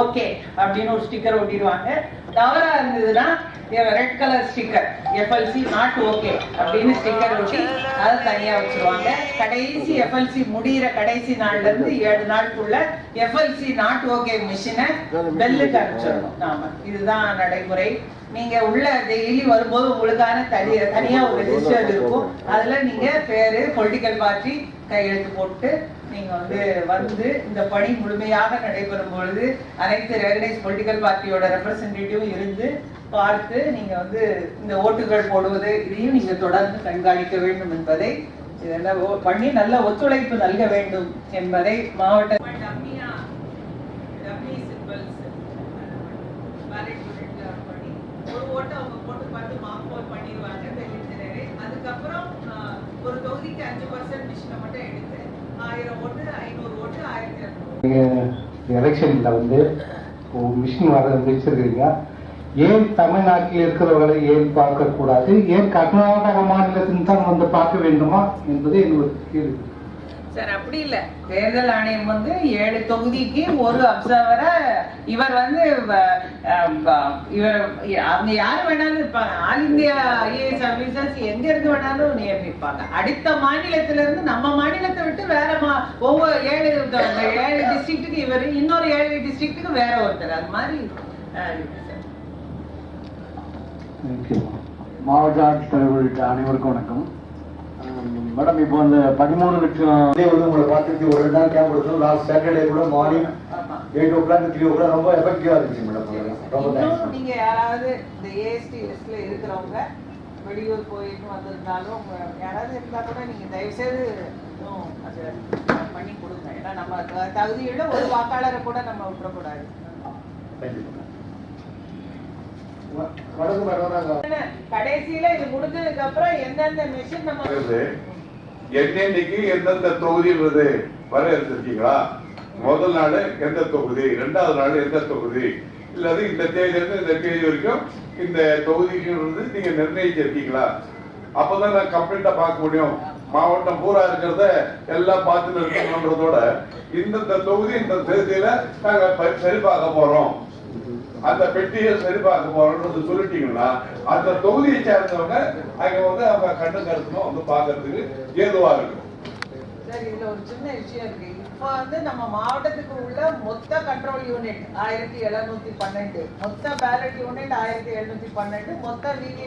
Okay அப்படின்னு ஒரு sticker ஒட்டிடுவாங்க. தவறா இருந்ததுன்னா red colour sticker FLC not okay அப்படின்னு ஸ்டிக்கர் ஒட்டி அதை தனியா வச்சிருவாங்க. கடைசி எஃப்எல்சி முடிகிற கடைசி நாள்ல இருந்து ஏழு நாளுக்குள்ள எஃப்எல்சி நாட் ஓகே மிஷினை பெல்லுக்கு அனுப்பிச்சிடணும். நாம இதுதான் நடைமுறை. நீங்க உள்ள டெய்லி வரும்போது உங்களுக்கான தனி தனியா ஒரு ரெஜிஸ்டர் இருக்கும் அதுல நீங்க பேரு பொலிட்டிக்கல் பார்ட்டி கையெழுத்து போட்டு நீங்க வந்து வந்து இந்த பணி முழுமையாக நடைபெறும் பொழுது அனைத்து ரெகனைஸ் பொலிட்டிக்கல் பார்ட்டியோட ரெப்ரசன்டேட்டிவும் இருந்து பார்த்து நீங்க வந்து இந்த ஓட்டுகள் போடுவது இதையும் நீங்க தொடர்ந்து கண்காணிக்க வேண்டும் என்பதை இதெல்லாம் ஓ- பண்ணி நல்ல ஒத்துழைப்பு நல்க வேண்டும் என்பதை மாவட்ட ஒரு அவங்க போட்டு பார்த்து மார்க் பண்ணிடுவாங்க அதுக்கப்புறம் ஒரு தொகுதிக்கு அஞ்சு பர்சன்ட் மிஷினை மட்டும் எடுத்து எலெக்ஷன்ல வந்து மிஷின் வர வச்சிருக்கிறீங்க. ஏன் தமிழ்நாட்டில் இருக்கிறவர்களை ஏன் பார்க்கக்கூடாது ஏன் கர்நாடக மாநிலத்தின் தான் வந்து பார்க்க வேண்டுமா என்பது என்னோட கேள்வி. சார் அப்படி இல்ல. தேர்தல் ஆணையம் வந்து ஏழு தொகுதிக்கு ஒரு அப்சர்வரை இவர் வந்து இவர் அவங்க யாரு வேணாலும் இருப்பாங்க. ஆல் இந்தியா ஐஏஎஸ் ஆபீசர்ஸ் எங்க இருந்து வேணாலும் நியமிப்பாங்க அடுத்த மாநிலத்துல இருந்து நம்ம மாநிலத்தை விட்டு ஒவ்வொரு ஏழு ஏழு டிஸ்ட்ரிக்ட்டுக்கு இவர் இன்னொரு ஏழு டிஸ்ட்ரிக்ட்டுக்கு வேற ஒருத்தர். அது மாதிரி மாவட்ட ஆட்சித்தலைவர் உள்ளிட்ட அனைவருக்கும் வணக்கம். மேடம் இப்போ அந்த பதிமூணு லட்சம் வந்து உங்களை பார்த்துட்டு ஒரு ரெண்டு நாள் கேம்ப் கொடுத்தோம் லாஸ்ட் சாட்டர்டே கூட morning eight o'clock three o'clock ரொம்ப எஃபெக்டிவா இருந்துச்சு மேடம். ரொம்ப நீங்க யாராவது இந்த ஏஎஸ்டி லிஸ்ட்ல இருக்கிறவங்க வெளியூர் போயிட்டு வந்திருந்தாலும் யாராவது இருந்தா கூட நீங்க தயவுசெய்து இன்னும் அதை பண்ணி கொடுங்க. ஏன்னா நம்ம த- தகுதியுள்ள ஒரு வாக்காளரை கூட நம்ம விட்டுறக்கூடாது. கடைசியில இது முடிஞ்சதுக்கு அப்புறம் எந்தெந்த மிஷின் நம்ம இருக்குது. என்னென்னைக்கு எந்தெந்த வர வரையறுத்திருக்கீங்களா? முதல் நாள் எந்த தொகுதி? ரெண்டாவது நாள் எந்த தொகுதி? இல்லது இந்த தேதியிலிருந்து இந்த தேதி வரைக்கும் இந்த தொகுதிக்கு நீங்க நிர்ணயிச்சிருக்கீங்களா? அப்பதான் நான் கம்ப்ளீட்டா பார்க்க முடியும். மாவட்டம் பூரா இருக்கிறத எல்லாம் பார்த்து இருக்கணுன்றதோட இந்தந்த தொகுதி இந்த தேதியில நாங்க சரி பார்க்க போறோம். அந்த பெட்டியை சரி பார்க்க போறோம்னு சொல்லிட்டீங்கன்னா அந்த தொகுதியை சேர்ந்தவங்க அங்க வந்து அவங்க கண்ணு கருத்துணும் வந்து பாக்குறதுக்கு ஏதுவா இருக்கும். சார் இதுல ஒரு சின்ன விஷயம் இருக்கு. இப்போ வந்து நம்ம மாவட்டத்துக்கு உள்ள மொத்த கண்ட்ரோல் யூனிட் ஆயிரத்தி எழுநூத்தி பன்னெண்டு. மொத்த பேலட் யூனிட் ஆயிரத்தி எழுநூத்தி பன்னெண்டு. மொத்த விவி